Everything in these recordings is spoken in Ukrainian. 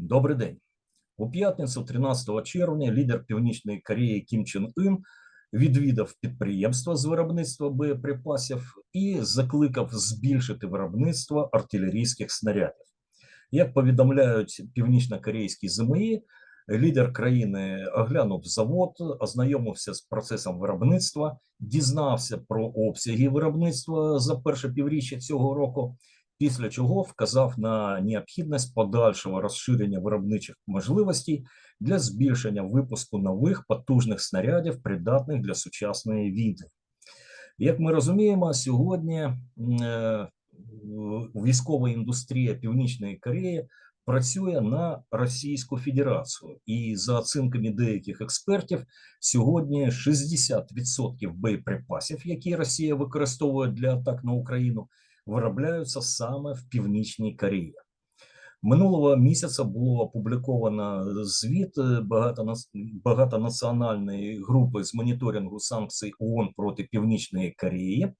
Добрий день. У п'ятницю, 13 червня, лідер Північної Кореї Кім Чен Ін відвідав підприємство з виробництва боєприпасів і закликав збільшити виробництво артилерійських снарядів. Як повідомляють північно-корейські ЗМІ, лідер країни оглянув завод, ознайомився з процесом виробництва, дізнався про обсяги виробництва за перше півріччя цього року після чого вказав на необхідність подальшого розширення виробничих можливостей для збільшення випуску нових потужних снарядів, придатних для сучасної війни. Як ми розуміємо, сьогодні е, військова індустрія Північної Кореї працює на Російську Федерацію, і за оцінками деяких експертів, сьогодні 60% боєприпасів, які Росія використовує для атак на Україну, виробляються саме в Північній Кореї. Минулого місяця було опубліковано звіт багатонаціональної групи з моніторингу санкцій ООН проти Північної Кореї,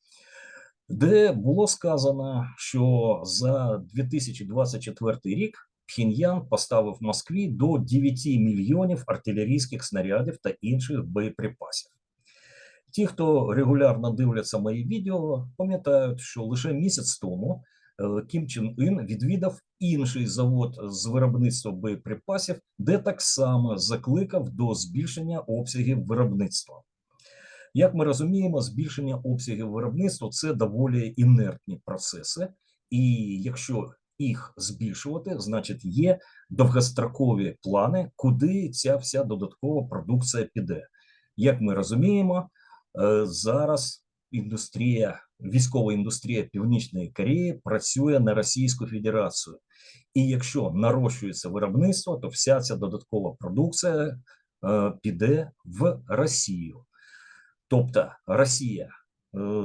де було сказано, що за 2024 рік Пхеньян поставив Москві до 9 мільйонів артилерійських снарядів та інших боєприпасів. Ті, хто регулярно дивляться мої відео, пам'ятають, що лише місяць тому Кім Чен Ін відвідав інший завод з виробництва боєприпасів, де так само закликав до збільшення обсягів виробництва. Як ми розуміємо, збільшення обсягів виробництва це доволі інертні процеси, і якщо їх збільшувати, значить є довгострокові плани, куди ця вся додаткова продукція піде. Як ми розуміємо, зараз індустрія, військова індустрія Північної Кореї працює на Російську Федерацію, і якщо нарощується виробництво, то вся ця додаткова продукція е, піде в Росію. Тобто Росія е,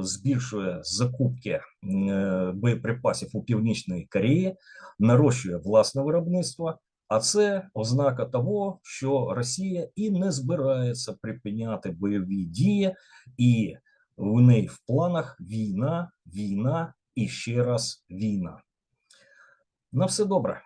збільшує закупки е, боєприпасів у Північної Кореї, нарощує власне виробництво. А це ознака того, що Росія і не збирається припиняти бойові дії, і в неї в планах війна, війна і ще раз війна. На все добре.